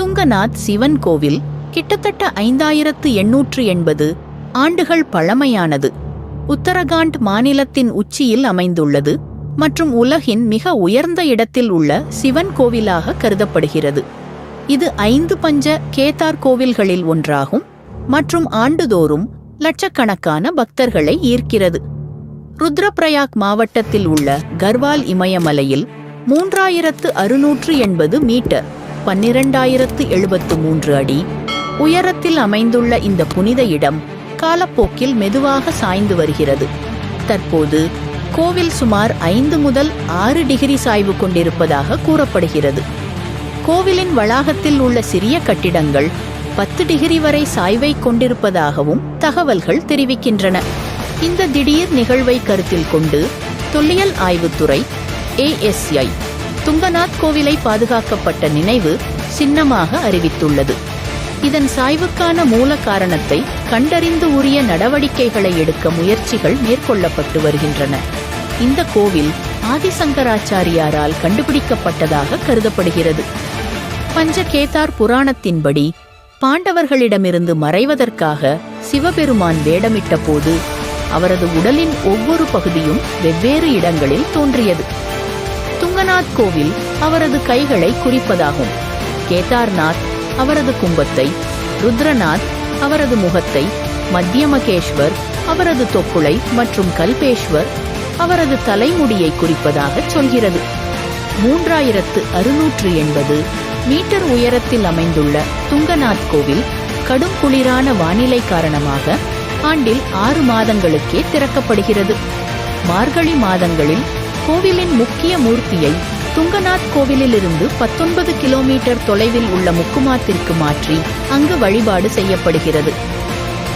துங்கநாத் சிவன் கோவில் கிட்டத்தட்ட ஐந்தாயிரத்து எண்ணூற்று எண்பது ஆண்டுகள் பழமையானது. உத்தரகாண்ட் மாநிலத்தின் உச்சியில் அமைந்துள்ளது மற்றும் உலகின் மிக உயர்ந்த இடத்தில் உள்ள சிவன் கோவிலாக கருதப்படுகிறது. இது ஐந்து பஞ்ச கேதார் கோவில்களில் ஒன்றாகும் மற்றும் ஆண்டுதோறும் லட்சக்கணக்கான பக்தர்களை ஈர்க்கிறது. ருத்ரப்ரயாக் மாவட்டத்தில் உள்ள கர்வால் இமயமலையில் மூன்றாயிரத்து அறுநூற்று எண்பது மீட்டர் பன்னிரண்டாயிரத்து எழுபத்து மூன்று அடி. உயரத்தில் அமைந்துள்ள இந்த புனித இடம் காலப்போக்கில் மெதுவாக சாய்ந்து வருகிறது. தற்போது கோவில் சுமார் ஐந்து முதல் ஆறு டிகிரி சாய்வு கொண்டிருப்பதாக கூறப்படுகிறது. கோவிலின் வளாகத்தில் உள்ள சிறிய கட்டிடங்கள் பத்து டிகிரி வரை சாய்வை கொண்டிருப்பதாகவும் தகவல்கள் தெரிவிக்கின்றன. இந்த திடீர் நிகழ்வை கருத்தில் கொண்டு தொல்லியல் ஆய்வுத்துறை ஏஎஸ்ஐ துங்கநாத் கோவிலை பாதுகாக்கப்பட்ட நினைவு சின்னமாக அறிவித்துள்ளது. இதன் சாய்வுக்கான மூல காரணத்தை கண்டறிந்து உரிய நடவடிக்கைகளை எடுக்க முயற்சிகள் மேற்கொள்ளப்பட்டு வருகின்றன. இந்த கோவில் ஆதிசங்கராச்சாரியாரால் கண்டுபிடிக்கப்பட்டதாக கருதப்படுகிறது. பஞ்சகேதார் புராணத்தின்படி பாண்டவர்களிடமிருந்து மறைவதற்காக சிவபெருமான் வேடமிட்ட போது அவரது உடலின் ஒவ்வொரு பகுதியும் வெவ்வேறு இடங்களில் தோன்றியது. துங்கநாத் கோவில் அவரது கைகளை குறிப்பதாகும். கேதார்நாத் அவரது கும்பத்தை ருத்ரநாத் அவரது முகத்தை மத்தியமகேஸ்வர் அவரது தொப்புளை மற்றும் கல்பேஸ்வர் அவரது தலைமுடியை குறிப்பதாக சொல்கிறது. மூன்றாயிரத்து அறுநூற்று எண்பது மீட்டர் உயரத்தில் அமைந்துள்ள துங்கநாத் கோவில் கடும் குளிரான வானிலை காரணமாக ஆண்டில் ஆறு மாதங்களுக்கே திறக்கப்படுகிறது. மார்கழி மாதங்களில் கோவிலின் முக்கிய மூர்த்தியை துங்கநாத் கோவிலிலிருந்து பத்தொன்பது கிலோமீட்டர் தொலைவில் உள்ள முக்குமாத்திற்கு மாற்றி அங்கு வழிபாடு செய்யப்படுகிறது.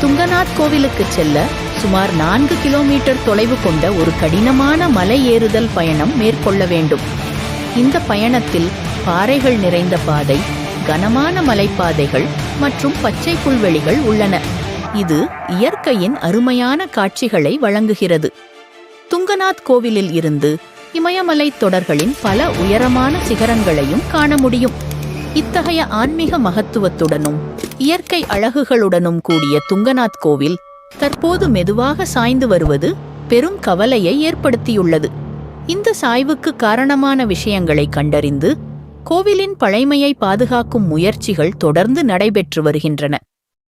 துங்கநாத் கோவிலுக்கு செல்ல சுமார் நான்கு கிலோமீட்டர் தொலைவு கொண்ட ஒரு கடினமான மலை ஏறுதல் பயணம் மேற்கொள்ள வேண்டும். இந்த பயணத்தில் பாறைகள் நிறைந்த பாதை கனமான மலைப்பாதைகள் மற்றும் பச்சை புல்வெளிகள் உள்ளன. இது இயற்கையின் அருமையான காட்சிகளை வழங்குகிறது. துங்கநாத் கோவிலில் இருந்து இமயமலை தொடர்களின் பல உயரமான சிகரங்களையும் காண முடியும். இத்தகைய ஆன்மீக மகத்துவத்துடனும் இயற்கை அழகுகளுடனும் கூடிய துங்கநாத் கோவில் தற்போது மெதுவாக சாய்ந்து வருவது பெரும் கவலையை ஏற்படுத்தியுள்ளது. இந்த சாய்வுக்கு காரணமான விஷயங்களை கண்டறிந்து கோவிலின் பழைமையை பாதுகாக்கும் முயற்சிகள் தொடர்ந்து நடைபெற்று வருகின்றன.